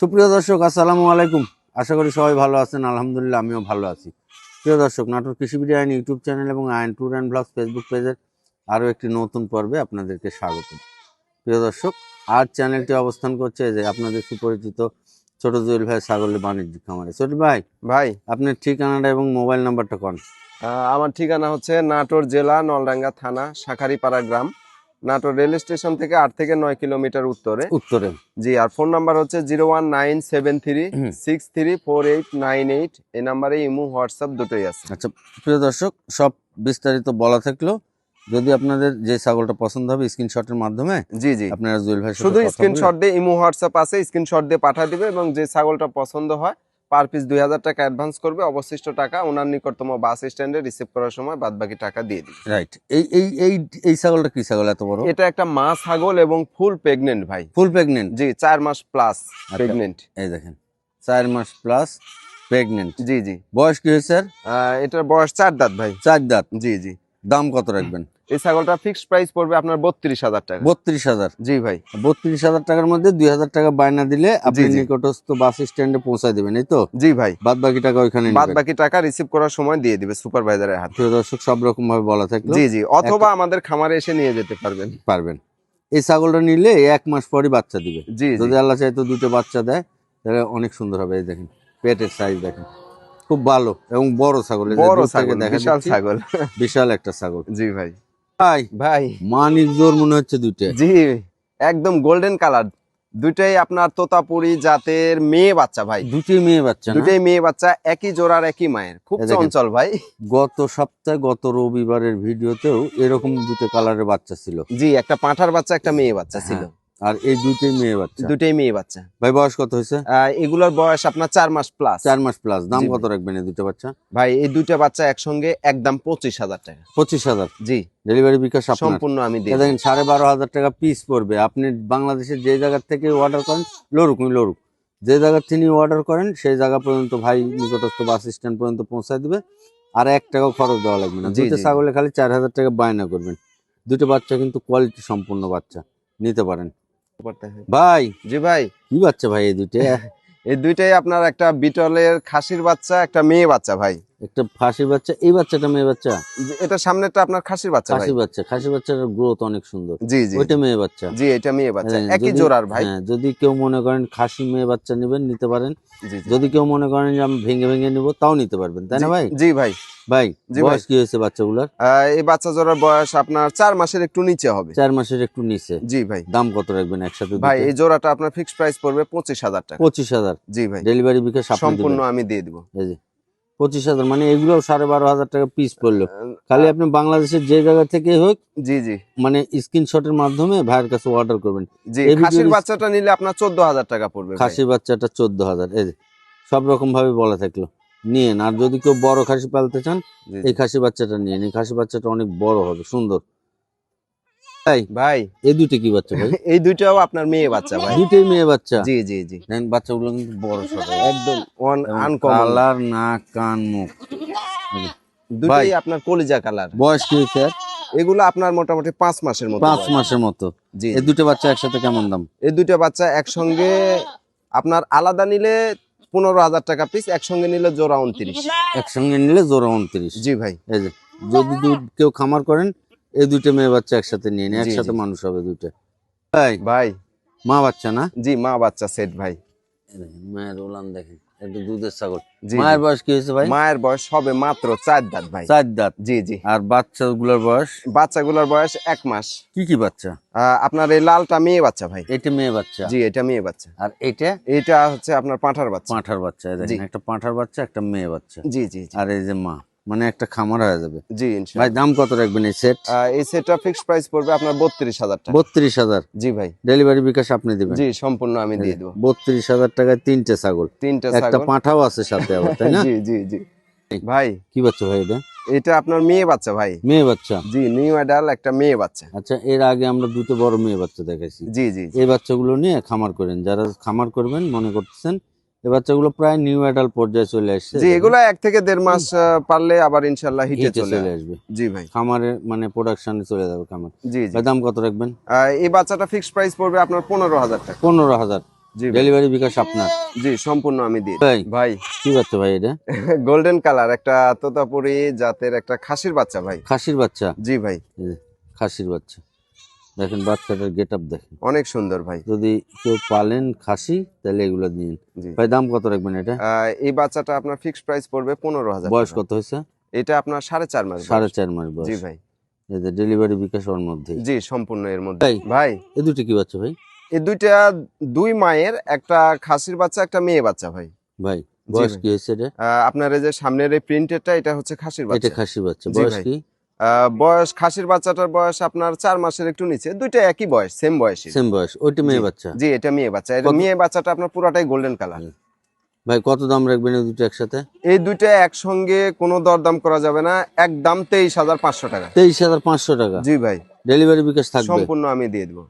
সুপ্রিয় দর্শক আসসালামু আলাইকুম। আশা করি সবাই ভালো আছেন আলহামদুলিল্লাহ আমিও ভালো আছি। প্রিয় দর্শক নাটোর কৃষি বিডি আইন ইউটিউব চ্যানেল এবং আইন ট্যুর অ্যান্ড ব্লগস ফেসবুক পেজের আরও একটি নতুন পর্বে আপনাদেরকে স্বাগত। প্রিয় দর্শক আর চ্যানেলটি অবস্থান করছে যে আপনাদের সুপরিচিত ছোট জুয়েল ভাই ছাগলের বাণিজ্যিক খামারে। ছোট ভাই ভাই। আপনার ঠিকানাটা এবং মোবাইল নাম্বারটা কোন? আমার ঠিকানা হচ্ছে নাটোর জেলা নলডাঙ্গা থানা শাখারিপাড়া গ্রাম। নাটোর রেল স্টেশন থেকে আট থেকে নয় কিলোমিটার উত্তরে। উত্তরে। জি আর ফোন নাম্বার হচ্ছে zero one nine seven three six three four eight nine eight. এই নাম্বারে ইমো হোয়াটসঅ্যাপ দুটোই আছে। আচ্ছা প্রিয় দর্শক সব বিস্তারিত বলা থাকল। যদি আপনাদের যে ছাগলটা পছন্দ হবে স্ক্রিনশটের মাধ্যমে জি জি। আপনারা জুয়েল ভাই শুধু স্ক্রিনশট দিয়ে ইমো হোয়াটসঅ্যাপ আছে স্ক্রিনশট দিয়ে পাঠিয়ে দিবে এবং যে ছাগলটা পছন্দ হয় পার পিস দুই হাজার টাকা অ্যাডভান্স করবে অবশিষ্ট টাকা ওনার নিকটতম বাস স্ট্যান্ডে রিসিভ করার সময় বাদ বাকি টাকা দিয়ে দিবে। রাইট এই এই এই এই ছাগলটা কি ছাগল এত বড়? এটা একটা মা ছাগল এবং ফুল প্রেগনেন্ট ভাই। ফুল প্রেগনেন্ট জি চার মাস প্লাস আচ্ছা। প্রেগনেন্ট এই দেখেন চার মাস প্লাস প্রেগনেন্ট জি জি। বয়স কি হয়েছে স্যার? এটার বয়স চার দাঁত ভাই। চার দাঁত। জি জি। দাম কত রাখবেন? এই ছাগলটা ফিক্সড প্রাইস পড়বে আপনার বত্রিশ হাজার টাকা। বত্রিশ হাজার। জি ভাই। বত্রিশ হাজার টাকার মধ্যে দুই হাজার টাকা বায়না দিলে আপনি নিকটস্থ বাস স্ট্যান্ডে পৌঁছায় দেবেন এই তো? জি ভাই। বাদ বাকি টাকা ওইখানে বাদ বাকি টাকা রিসিভ করার সময় দিয়ে দিবে সুপারভাইজারের হাতে। প্রিয় দর্শক সব রকম ভাবে বলা থাকল। জি জি। অথবা আমাদের খামারে এসে নিয়ে যেতে পারবেন। পারবেন। এই ছাগলটা নিলে এক মাস পরই বাচ্চা দিবে। জি যদি আল্লাহ চাইতো দুটো বাচ্চা দেয় তাহলে অনেক সুন্দর হবে এই দেখেন। পেটের সাইজ দেখেন। খুব ভালো এবং বড় ছাগল বড় ছাগল বিশাল ছাগল। বিশাল একটা ছাগল। জি ভাই। ভাই ভাই। মানিক জোর মনে হচ্ছে দুটো জি একদম গোল্ডেন কালার দুইটাই আপনার তোতাপুরি জাতের মেয়ে বাচ্চা ভাই। দুটোই মেয়ে বাচ্চা না? মেয়ে বাচ্চা একই জোড়ার একই মায়ের। খুব চঞ্চল ভাই। গত সপ্তাহে গত রবিবারের ভিডিওতেও এরকম দুটো কালারের বাচ্চা ছিল। জি একটা পাঁঠার বাচ্চা একটা মেয়ে বাচ্চা ছিল। আর এই দুইটাই মেয়ে বাচ্চা? দুইটাই মেয়ে বাচ্চা। ভাই বয়স কত হয়েছে? এগুলোর বয়স আপনার চার মাস প্লাস চার মাস প্লাস দাম কত রাখবেন এই দুটো বাচ্চা? ভাই এই দুইটা বাচ্চা একসঙ্গে একদম পঁচিশ হাজার টাকা। পঁচিশ হাজার? জি। ডেলিভারি বিকাশ সম্পূর্ণ আমি দিই দেখেন সাড়ে বারো হাজার টাকা পিস পড়বে। আপনি বাংলাদেশের যে জায়গা থেকে অর্ডার করেন লড়ুক লড়ুক। যে জায়গা তিনি অর্ডার করেন সেই জায়গা পর্যন্ত ভাই নিকটস্থ বাস স্ট্যান্ড পর্যন্ত পৌঁছায় দিবে। আর এক টাকাও খরচ দেওয়া লাগবে না। দুটো ছাগলে খালি চার হাজার টাকা বায়না করবেন। দুটো বাচ্চা কিন্তু কোয়ালিটি সম্পূর্ণ বাচ্চা। নিতে পারেন। ভাই জি ভাই। কি বাচ্চা ভাই এই দুইটা? এই দুইটাই আপনার একটা বিটলের খাসির বাচ্চা একটা মেয়ে বাচ্চা ভাই। একটা ফাঁসি বাচ্চা এই বাচ্চাটা মেয়ে বাচ্চা? এটা সামনেটা আপনার খাসির বাচ্চা ভাই। খাসি বাচ্চা খাসি বাচ্চার গ্রোথ অনেক সুন্দর। জি জি। ওইটা মেয়ে বাচ্চা। জি এটা মেয়ে বাচ্চা। হ্যাঁ, একই জোড়ার ভাই। হ্যাঁ যদি কেউ মনে করেন খাসি মেয়ে বাচ্চা নেবেন নিতে পারেন। জি জি। যদি কেউ মনে করেন যে আমি ভেঙে ভেঙে নিব তাও নিতে পারবেন তাই না ভাই? জি ভাই। ভাই জি বয়স কি হয়েছে বাচ্চাগুলার? এই বাচ্চা জোড়ার বয়স আপনার চার মাসের একটু নিচে হবে। চার মাসের একটু নিচে। জি ভাই। দাম কত রাখবেন একসাথে ভাই এই জোড়াটা আপনার ফিক্সড প্রাইস পড়বে পঁচিশ হাজার টাকা। পঁচিশ হাজার। জি ভাই। ডেলিভারি বিকাশ সম্পূর্ণ আমি দিয়ে দিব। যে। পঁচিশ হাজার। মানে এগুলো সাড়ে বারো হাজার টাকা পিস পড়ল। খালি আপনি বাংলাদেশের যে জায়গা থেকে হোক জি জি। মানে স্ক্রিনশটের মাধ্যমে ভাইয়ের কাছে অর্ডার করবেন। জি খাসির বাচ্চাটা নিলে আপনার চোদ্দ হাজার টাকা পড়বে খাসির খাসি বাচ্চাটা চোদ্দ হাজার। এই যে সব রকম ভাবে বলা থাকল। নিয়েন আর যদি কেউ বড় খাসি পালতে চান এই খাসি বাচ্চাটা নিয়ে নিন খাসি বাচ্চাটা অনেক বড় হবে সুন্দর। তাই? ভাই। এই দুটো কি বাচ্চা ভাই? এই দুইটাও আপনার মেয়ে বাচ্চা ভাই। দুটোই মেয়ে বাচ্চা? জি জি জি। দেখেন বাচ্চাগুলো কিন্তু বড় সড়ো। একদম আনকমন কালার নাক কান মুখ। দুটোই আপনার কলিজা কালার। বয়স কি আর? এগুলো আপনার মোটামুটি পাঁচ মাসের মতো পাঁচ মাসের মতো। জি এই দুটো বাচ্চা একসাথে কেমন দাম? এই দুইটা বাচ্চা একসঙ্গে আপনার আলাদা নিলে পনেরো হাজার টাকা পিস একসঙ্গে নিলে জোড়া উনত্রিশ। একসঙ্গে নিলে জোড়া উনত্রিশ। জি ভাই। এই যে যদি দু- কেউ খামার করেন এই দুটো মেয়ে বাচ্চা একসাথে নিয়ে জি, একসাথে মানুষ হবে দুটো ভাই ভাই। মা বাচ্চা না? জি মা বাচ্চা সেট ভাই। মায়ের ওলান দেখেন একটু দুধের ছাগল। মায়ের বয়স কি হয়েছে ভাই? মায়ের বয়স হবে মাত্র চার দাঁত ভাই। চার দাঁত? জি জি। আর বাচ্চাগুলোর বয়স? বাচ্চাগুলোর বয়স এক মাস। কি কি বাচ্চা? আপনার এই লালটা মেয়ে বাচ্চা ভাই। এটা মেয়ে বাচ্চা? জি এটা মেয়ে বাচ্চা। আর এটা? এটা হচ্ছে আপনার পাঁঠার বাচ্চা। পাঁঠার বাচ্চা দেখেন একটা পাঁঠার বাচ্চা একটা মেয়ে বাচ্চা। জি জি। আর এই যে মা? মানে একটা খামার হয়ে যাবে। জি ভাই দাম কত রাখবেন এই সেট এই সেটটা ফিক্সড প্রাইস পড়বে আপনার বত্রিশ হাজার টাকা। বত্রিশ হাজার? জি ভাই। ডেলিভারি বিকাশ আপনি দিবেন। জি সম্পূর্ণ আমি দিয়ে দেবো। বত্রিশ হাজার টাকায় তিনটে ছাগল। তিনটা একটা পাঁঠাও আছে সাথে আবার তাই না? জি জি জি। ভাই। কি বাচ্চা ভাই এটা? এটা আপনার মেয়ে বাচ্চা ভাই। মেয়ে বাচ্চা? জি নিউ অ্যাডাল একটা মেয়ে বাচ্চা। আচ্ছা এর আগে আমরা দুটো বড় মেয়ে বাচ্চা দেখেছি জি জি জি। এই বাচ্চাগুলো নিয়ে খামার করেন। যারা খামার করবেন মনে করতেছেন এই বাচ্চাগুলো প্রায় নিউ অ্যাডাল্ট পর্যায়ে চলে আসছে জি এগুলো এক থেকে দেড় মাস পারলে আবার ইনশাল্লাহ হিটে চলে আসবে। জি ভাই। খামারে মানে প্রোডাকশনে চলে যাবে খামার। জি জি। দাম কত রাখবেন? এই বাচ্চাটা ফিক্সড প্রাইস পড়বে আপনার পনেরো হাজার টাকা। পনেরো হাজার। জি ডেলিভারি বিকাশ আপনার। জি সম্পূর্ণ আমি দিই ভাই ভাই। কি বাচ্চা ভাই এটা? গোল্ডেন কালার একটা তোতাপুরি জাতের একটা খাসির বাচ্চা ভাই। খাসির বাচ্চা? জি ভাই। খাসির বাচ্চা। দেখেন বাচ্চাটার গেট আপ দেখেন। অনেক সুন্দর ভাই। যদি কেউ পালেন খাসি তাহলে এগুলো দিন ভাই দাম কত রাখবেন এটা? এই বাচ্চাটা আপনার ফিক্সড প্রাইস পড়বে পনেরো হাজার বয়স কত হয়েছে? এটা আপনার সাড়ে চার মাস বয়স। সাড়ে চার মাস জি ভাই। যে ডেলিভারি বিকাশ ওর মধ্যে। জি সম্পূর্ণ এর মধ্যে। ভাই এ দুটি কি বাচ্চা ভাই? এই দুইটা দুই মায়ের একটা খাসির বাচ্চা একটা মেয়ে বাচ্চা ভাই। ভাই বয়স কি হয়েছে এটা? আপনার এই যে সামনের এই প্রিন্টেডটা এটা হচ্ছে খাসির বাচ্চা। এটা খাসির বাচ্চা। বয়স কি? বয়স খাসির বাচ্চাটার বয়স আপনার চার মাসের একটু নিচে দুইটা একই বয়স সেম বয়স সেম বয়স ওইটা মেয়ে বাচ্চা। জি এটা মেয়ে বাচ্চা। এটা মেয়ে বাচ্চাটা আপনার পুরোটাই গোল্ডেন কালার ভাই কত দাম রাখবেন এই দুটো একসাথে? এই দুইটা একসঙ্গে কোনো দরদাম করা যাবে না একদম তেইশ হাজার পাঁচশো টাকা। তেইশ হাজার পাঁচশো টাকা। জি ভাই। ডেলিভারি বিকাশ থাকবে। সম্পূর্ণ আমি দিয়ে দেবো।